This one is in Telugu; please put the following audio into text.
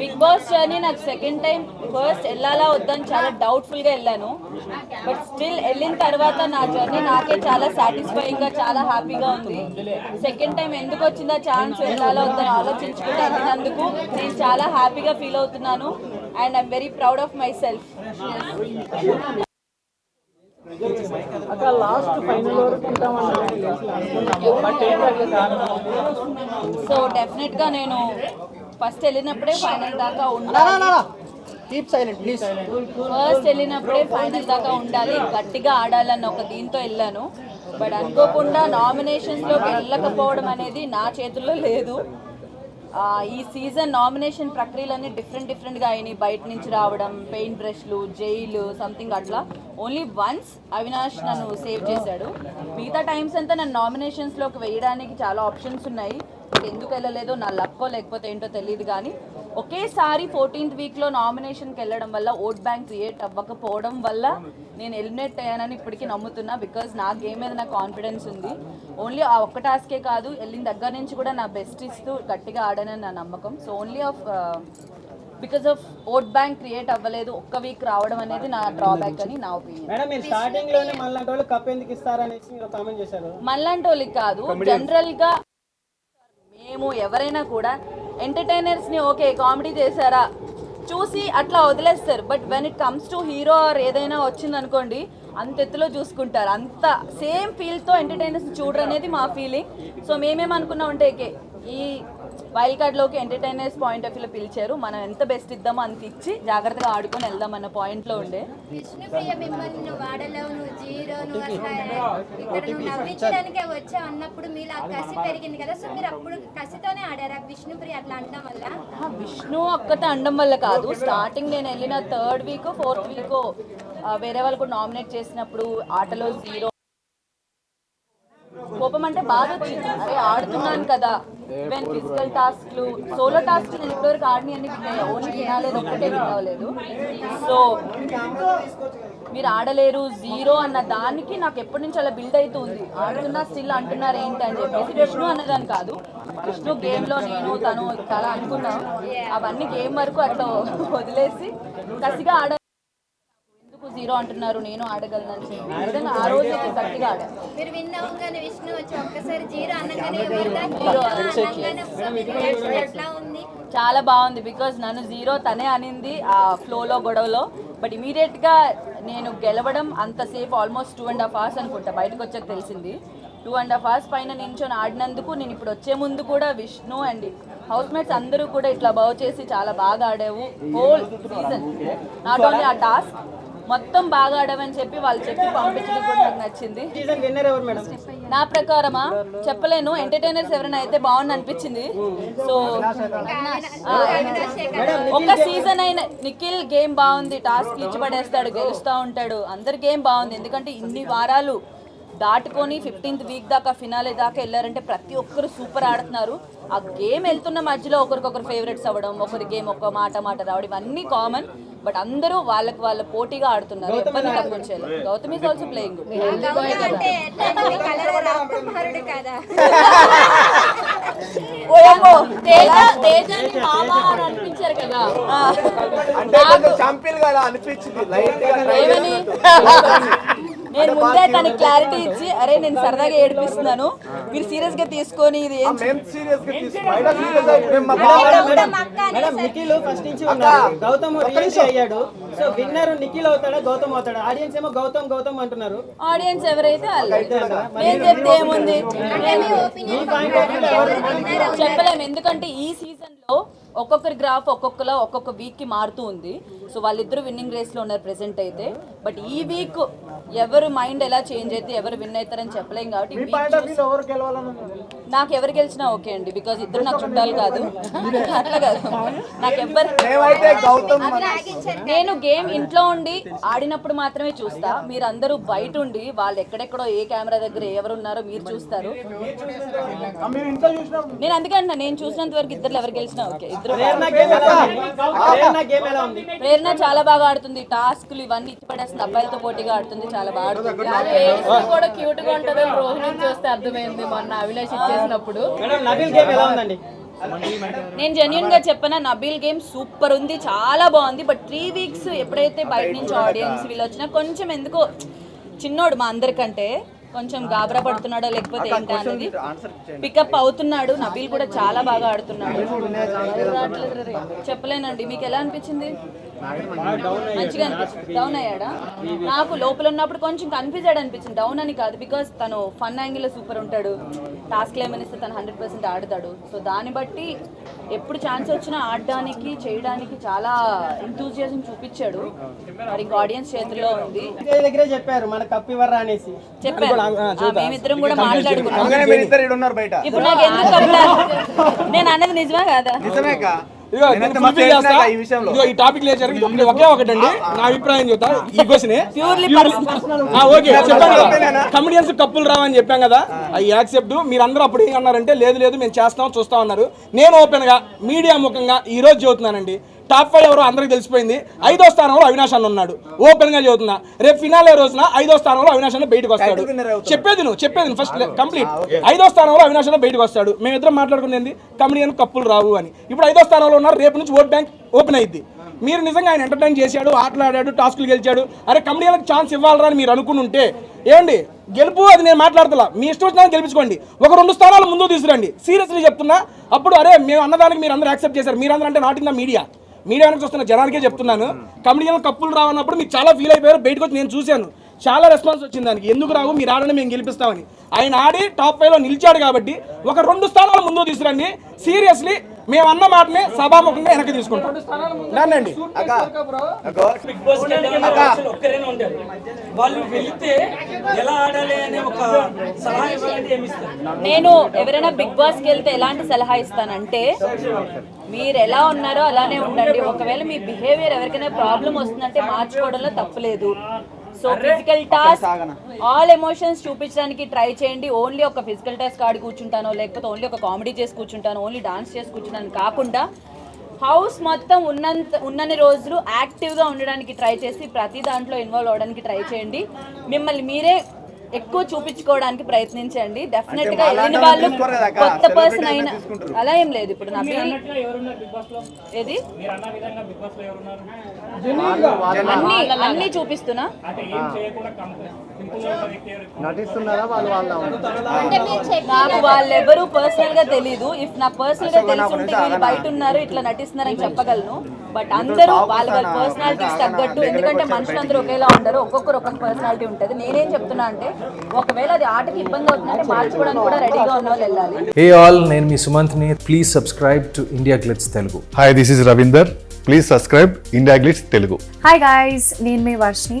బిగ్ బాస్ జర్నీ నాకు సెకండ్ టైం ఫస్ట్ వెళ్ళాలా వద్దని చాలా డౌట్ఫుల్గా వెళ్ళాను. బట్ స్టిల్ వెళ్ళిన తర్వాత నా జర్నీ నాకే చాలా సాటిస్ఫైయింగ్గా చాలా హ్యాపీగా ఉంది. సెకండ్ టైం ఎందుకు వచ్చిందా ఛాన్స్ వెళ్ళాలా వద్దని ఆలోచించుకుంటే వెళ్ళినందుకు నేను చాలా హ్యాపీగా ఫీల్ అవుతున్నాను. And I'm very proud of myself అక్కడ లాస్ట్ ఫైనల్ వరకు సో డెఫినెట్గా నేను ఫస్ట్ వెళ్ళినప్పుడే ఫైనల్ దాకా ఉండాలి. కీప్ సైలెంట్ ప్లీజ్ ఫస్ట్ వెళ్ళినప్పుడే ఫైనల్ దాకా ఉండాలి. గట్టిగా ఆడాలన్న ఒక దీంతో వెళ్ళాను. బట్ అనుకోకుండా నామినేషన్స్లోకి వెళ్ళకపోవడం అనేది నా చేతుల్లో లేదు. ఈ సీజన్ నామినేషన్ ప్రక్రియలన్నీ డిఫరెంట్ డిఫరెంట్గా అయినాయి. బయట నుంచి రావడం పెయింట్ బ్రష్లు జైలు సంథింగ్ అట్లా. ఓన్లీ వన్స్ అవినాష్ నన్ను సేవ్ చేశాడు. మిగతా టైమ్స్ అంతా నన్ను నామినేషన్స్లోకి వేయడానికి చాలా ఆప్షన్స్ ఉన్నాయి. ఎందుకు వెళ్ళలేదో నా లక్కో లేకపోతే ఏంటో తెలియదు కానీ ఒకేసారి ఫోర్టీన్త్ వీక్లో నామినేషన్కి వెళ్ళడం వల్ల ఓట్ బ్యాంక్ క్రియేట్ అవ్వకపోవడం వల్ల నేను ఎలిమినేట్ అయ్యానని ఇప్పటికీ నమ్ముతున్నా బికాజ్ నా గేమ్ మీద నాకు కాన్ఫిడెన్స్ ఉంది. ఓన్లీ ఆ ఒక్క టాస్కే కాదు వెళ్ళిన దగ్గర నుంచి కూడా నా బెస్ట్ ఇస్తూ గట్టిగా ఆడానని నా నమ్మకం. So only of because of vote bank create అవ్వలేదు ఒక్క వీక్ రావడం అనేది నా డ్రాబ్యాక్ అని నా ఒపీనియన్ మేడం మీరు స్టార్టింగ్లోనే మళ్ళీ వాళ్ళు కప్ ఎందుకు ఇస్తారనేసి మీరు కామెంట్ చేశారు? మళ్ళంటి వాళ్ళకి కాదు జనరల్గా మేము ఎవరైనా కూడా ఎంటర్టైనర్స్ని ఓకే కామెడీ చేశారా? చూసి అట్లా వదిలేస్తారు. But when it comes to hero or ఏదైనా వచ్చింది అనుకోండి అంత ఎత్తులో చూసుకుంటారు. అంత సేమ్ ఫీల్తో ఎంటర్టైనర్స్ చూడరు అనేది మా ఫీలింగ్ సో మేమేమనుకున్నాం అంటే ఈ వైల్డ్ కార్డ్లోకి ఎంటర్టైనర్స్ పాయింట్ ఆఫ్ వ్యూలో పిలిచారు. మనం ఎంత బెస్ట్ ఇద్దామో అంత ఇచ్చి జాగ్రత్తగా ఆడుకొని వెళ్దాం అన్న పాయింట్లో ఉండే. విష్ణుప్రియ మిమ్మల్ని నువ్వు వాడలేవు నువ్వు జీరో నువ్వు అసలు ఇక్కడ నువ్వు నవ్వించడానికే వచ్చావు అన్నప్పుడు మీలో ఆ కసి పెరిగింది కదా. సో మీరు అప్పుడు కసితోనే ఆడారా? విష్ణుప్రియ అట్లా అనడం వల్ల? ఆ, విష్ణు ఒక్కతే అండం వల్ల కాదు. స్టార్టింగ్ నేను వెళ్ళిన థర్డ్ వీక్ ఫోర్త్ వీక్ వేరే వాళ్ళు కూడా నామినేట్ చేసినప్పుడు ఆటలో జీరో కోపం అంటే బాధ వచ్చింది. అరే ఆడుతున్నాను కదా. ఈవెన్ ఫిజికల్ టాస్క్లు సోలో టాస్క్ నేను ఇప్పటివరకు ఆడిని అన్ని ఓన్లీ వినాలేదు ఒక్కటే వినవలేదు సో మీరు ఆడలేరు జీరో అన్న దానికి నాకు ఎప్పటి నుంచి అలా బిల్డ్ అవుతుంది ఆడుతున్నా స్టిల్ అంటున్నారు ఏంటి అని చెప్పేసి విష్ణు అన్నదాని కాదు. విష్ణు గేమ్లో నేను తను చాలా అనుకున్నాం. అవన్నీ గేమ్ వరకు అట్లా వదిలేసి కసిగా ఆడ జీరో అంటున్నారు నేను ఆడగలను అని చెప్పి. నిజంగా ఆ రోజు అయితే గట్టిగా ఆడాను మీరు విన్ అవ్వగానే విష్ణు వచ్చి ఒక్కసారి జీరో అనగానే ఎవరిదా జీరో అనగానే ఒకసారి మీ reaction ఎట్లా ఉంది? చాలా బాగుంది బికాజ్ నన్ను జీరో తనే అనింది ఆ ఫ్లోలో గొడవలో. బట్ ఇమీడియట్గా నేను గెలవడం అంతసేపు almost two and half hours అనుకుంటా. బయటకు వచ్చాక తెలిసింది. టూ అండ్ హాఫ్ అవర్స్ పైన నించొని ఆడినందుకు నేను ఇప్పుడు వచ్చే ముందు కూడా విష్ణు అండ్ హౌస్ మేట్స్ అందరూ కూడా ఇట్లా బాగు చేసి చాలా బాగా ఆడావు. హోల్ సీజన్ నాట్ ఓన్లీ ఆ టాస్క్ మొత్తం బాగా ఆడావని చెప్పి వాళ్ళు చెప్పి పంపించడం కూడా నాకు నచ్చింది. నా ప్రకారమా? చెప్పలేను. ఎంటర్టైనర్స్ ఎవరైనా అయితే బాగుంది అనిపించింది. సో ఆ, ఒక్క సీజన్ అయిన నిఖిల్ గేమ్ బాగుంది. టాస్క్ ఇచ్చి పడేస్తాడు గెలుస్తూ ఉంటాడు. అందరి గేమ్ బాగుంది. ఎందుకంటే ఇన్ని వారాలు దాటుకొని ఫిఫ్టీన్త్ వీక్ దాకా ఫినాలే దాకా వెళ్ళారంటే ప్రతి ఒక్కరు సూపర్ ఆడుతున్నారు. ఆ గేమ్ వెళ్తున్న మధ్యలో ఒకరికొకరు ఫేవరెట్స్ అవ్వడం ఒకరి గేమ్ ఒక మాట మాట రావడం ఇవన్నీ కామన్ బట్ అందరూ వాళ్ళకి వాళ్ళ పోటీగా ఆడుతున్నారు. ఎవరిని చేయలేదు. గౌతమ్ ఈజ్ ఆల్సో ప్లేయింగ్ అనిపించారు కదా. ఏమని? నేను ముందే తనకి క్లారిటీ ఇచ్చి అరే నేను సరదాగా ఏడిపిస్తున్నాను. మీరు సీరియస్గా తీసుకొని ఇది ఏం నిఖిల్ ఫస్ట్ నుంచి ఉన్నారు గౌతమ్ రియల్ అయ్యాడు. సో విన్నర్ నిఖిల్ అవుతాడా గౌతమ్ అవుతాడా? ఆడియన్స్ ఏమో గౌతమ్ గౌతమ్ అంటున్నారు. ఆడియన్స్ ఎవరైతే వాళ్ళు. నేను చెప్తే ఏముంది? మీ ఒపీనియన్ చెప్పలేము. ఎందుకంటే ఈ సీజన్లో ఒక్కొక్కరి గ్రాఫ్ ఒక్కొక్కలా ఒక్కొక్క వీక్కి మారుతూ ఉంది. సో వాళ్ళిద్దరు విన్నింగ్ రేస్లో ఉన్నారు ప్రెసెంట్ అయితే. బట్ ఈ వీక్ ఎవరు మైండ్ ఎలా చేంజ్ అయితే ఎవరు విన్ అవుతారని చెప్పలేం కాబట్టి నాకు ఎవరు గెలిచినా ఓకే అండి బికాజ్ ఇద్దరు నాకు చుట్టాలు కాదు. అట్లా కాదు. నాకు ఎవరు నేను గేమ్ ఇంట్లో ఉండి ఆడినప్పుడు మాత్రమే చూస్తా. మీరు అందరూ బయట ఉండి వాళ్ళు ఎక్కడెక్కడో ఏ కెమెరా దగ్గర ఎవరు ఉన్నారో మీరు చూస్తారు. నేను అందుకే నేను చూసినంత వరకు ఇద్దరు ఎవరు గెలిచినా ఓకే ప్రేరణ గేమ్ ఎలా ఉంది? ప్రేరణ గేమ్ ఎలా ఉంది? ప్రేరణ చాలా బాగా ఆడుతుంది. టాస్క్లు ఇవన్నీ ఇచ్చి పడేస్తుంది. అబ్బాయిలతో పోటీగా ఆడుతుంది. చాలా బాగా ఆడుతుంది. కూడా క్యూట్గా ఉంటుందని రోహిణి చూస్తే అర్థమైంది మొన్న అభిలాష్ ఇచ్చేసినప్పుడు మేడం నబీల్ గేమ్ ఎలా ఉందండి? నేను జెన్యున్గా చెప్పిన నబీల్ గేమ్ సూపర్ ఉంది చాలా బాగుంది బట్ త్రీ వీక్స్ ఎప్పుడైతే బయట నుంచి ఆడియన్స్ వీళ్ళు వచ్చినా కొంచెం ఎందుకో చిన్నోడు మా అందరికంటే కొంచెం గాబరా పడుతున్నాడో లేకపోతే ఏంటా అనేది పికప్ అవుతున్నాడు నబీల్ కూడా చాలా బాగా ఆడుతున్నాడు. చెప్పలేనండి మీకు ఎలా అనిపించింది? మంచిగా అనిపించింది డౌన్ అయ్యాడా? నాకు లోపల ఉన్నప్పుడు కొంచెం కన్ఫ్యూజ్ అనిపించింది. డౌన్ అని కాదు బికాస్ తను ఫన్ యాంగిల్ సూపర్ ఉంటాడు. టాస్క్లు ఏమని ఇస్తే తను హండ్రెడ్ పర్సెంట్ ఆడతాడు. సో దాన్ని బట్టి ఎప్పుడు ఛాన్స్ వచ్చినా ఆడడానికి చేయడానికి చాలా ఎంతూజియాజం చూపించాడు. మరి ఇంకా ఆడియన్స్ చేతిలో ఉంది. దగ్గరే చెప్పారు మన కప్పు ఇవ్వరా అనేసి. చెప్పాను ఆ, మేమిద్దరం కూడా మాట్లాడుకున్నాం. ఇప్పుడు నాకు ఎందుకు? నేను అన్నది నిజమా కాదా? నిజమేకా ఈ టాపిక్ లేచారు ఒకే ఒకటండి. నా అభిప్రాయం చెప్తా ఈ క్వశ్చన్ ఓకే చెప్పాను కదా. కమెడియన్స్ కప్పులు రావని చెప్పాం కదా. అవి యాక్సెప్ట్. మీరందరూ అప్పుడు ఏం అన్నారంటే లేదు లేదు మేము చేస్తాం చూస్తాం అన్నారు. నేను ఓపెన్గా మీడియా ముఖంగా ఈ రోజు చెబుతున్నానండి. టాప్ ఫైవ్ ఎవరో అందరికి తెలిసిపోయింది. ఐదో స్థానంలో అవినాష్ అన్న ఉన్నాడు. ఓపెన్గా చెబుతున్నా రేపు ఫినాలే రోజున ఐదో స్థానంలో అవినాష్ అన్న బయటకు వస్తాడు. చెప్పేది నువ్వు చెప్పేది ఫస్ట్ కంప్లీట్ ఐదో స్థానంలో అవినాష్ అన్న బయటకు వస్తాడు. మేమిద్దరం మాట్లాడుకునేది కమెడియన్ కప్పులు రావు అని. ఇప్పుడు ఐదో స్థానంలో ఉన్నారు. రేపు నుంచి ఓట్ బ్యాంక్ ఓపెన్ అయింది మీరు నిజంగా ఆయన ఎంటర్టైన్ చేశాడు ఆటలాడాడు టాస్కులు గెలిచాడు. అరే కమెడియన్లకు ఛాన్స్ ఇవ్వాలరా అని మీరు అనుకుని ఉంటే ఏమండి? గెలుపు అది నేను మాట్లాడతలా. మీ ఇష్టం వచ్చినా గెలిపించుకోండి. ఒక రెండు స్థానాలు ముందు తీసుకురండి. సీరియస్లీ చెప్తున్నా. అప్పుడు అరే మేము అన్నదానికి మీరు అందరూ యాక్సెప్ట్ చేశారు. మీరందరూ అంటే not in the media media చూస్తున్న వస్తున్న జనానికే చెప్తున్నాను. కమెడియన్ కప్పులు రావన్నప్పుడు మీరు చాలా ఫీల్ అయిపోయారు. బయటకు వచ్చి నేను చూశాను. చాలా రెస్పాన్స్ వచ్చింది దానికి. ఎందుకు రావు? మీరు ఆడని మేము గెలిపిస్తామని. ఆయన ఆడి టాప్ ఫైవ్లో నిలిచాడు కాబట్టి ఒక రెండు స్థానాలు ముందు తీసుకురండి. సీరియస్లీ మేము అన్న మాటనే సభాముఖంగా వెనక్కి తీసుకుంటాం. నన్నండి. ఇస్తారు? నేను ఎవరైనా బిగ్ బాస్కి వెళ్తే ఎలాంటి సలహా ఇస్తానంటే మీరు ఎలా ఉన్నారో అలానే ఉండండి. ఒకవేళ మీ బిహేవియర్ ఎవరికైనా ప్రాబ్లం వస్తుందంటే మార్చుకోవడంలో తప్పులేదు so physical task all emotions చూపించడానికి ట్రై చేయండి. ఓన్లీ ఒక ఫిజికల్ టాస్క్ ఆడి కూర్చుంటానో లేకపోతే ఓన్లీ ఒక కామెడీ చేసి కూర్చుంటాను ఓన్లీ డాన్స్ చేసి కూర్చుంటాను కాకుండా హౌస్ మొత్తం ఉన్నంత ఉన్నన్ని రోజులు యాక్టివ్గా ఉండడానికి ట్రై చేసి ప్రతి దాంట్లో ఇన్వాల్వ్ అవ్వడానికి ట్రై చేయండి. మిమ్మల్ని మీరే ఎక్కువ చూపించుకోవడానికి ప్రయత్నించండి. డెఫినెట్గా వెళ్ళిన వాళ్ళు కొత్త పర్సన్ అయినా. అలా ఏం లేదు. ఇప్పుడు నా బిల్ ఎవరున్నారు బిగ్ బాస్లో? ఏది? మీరు అన్న విధంగా బిగ్ బాస్లో ఎవరున్నారు? అన్ని అన్ని చూపిస్తున్నా? అంటే ఏం చేయకుండా సింపుల్గా ఉన్న వ్యక్తి ఎవరు అంటే మీరు చెప్పిన నాకు వాళ్ళెవరూ పర్సనల్గా తెలీదు. ఇఫ్ నాకు పర్సనల్గా తెలిసి ఉంటే వీళ్ళు బయట ఉన్నారు ఇట్లా నటిస్తున్నారని చెప్పగలను. బట్ అందరూ వాళ్ళ వాళ్ళ పర్సనాలిటీస్ తగ్గట్టు ఎందుకంటే మనుషులందరూ ఒకేలా ఉండరు ఒక్కొక్కరు ఒక్కొక్క పర్సనాలిటీ ఉంటుంది. నేనేం చెప్తున్నా అంటే ఒకవేళ అది ఆటకి ఇబ్బంది అవుతుందంటే మార్చుకోవడానికి కూడా రెడీగా ఉన్న వాళ్ళు వెళ్ళాలి. హే ఆల్ నేను మీ సుమంత్ని. Please subscribe to IndiaGlitz Telugu hi this is Ravinder please subscribe IndiaGlitz Telugu hi guys నేను మీ Varshini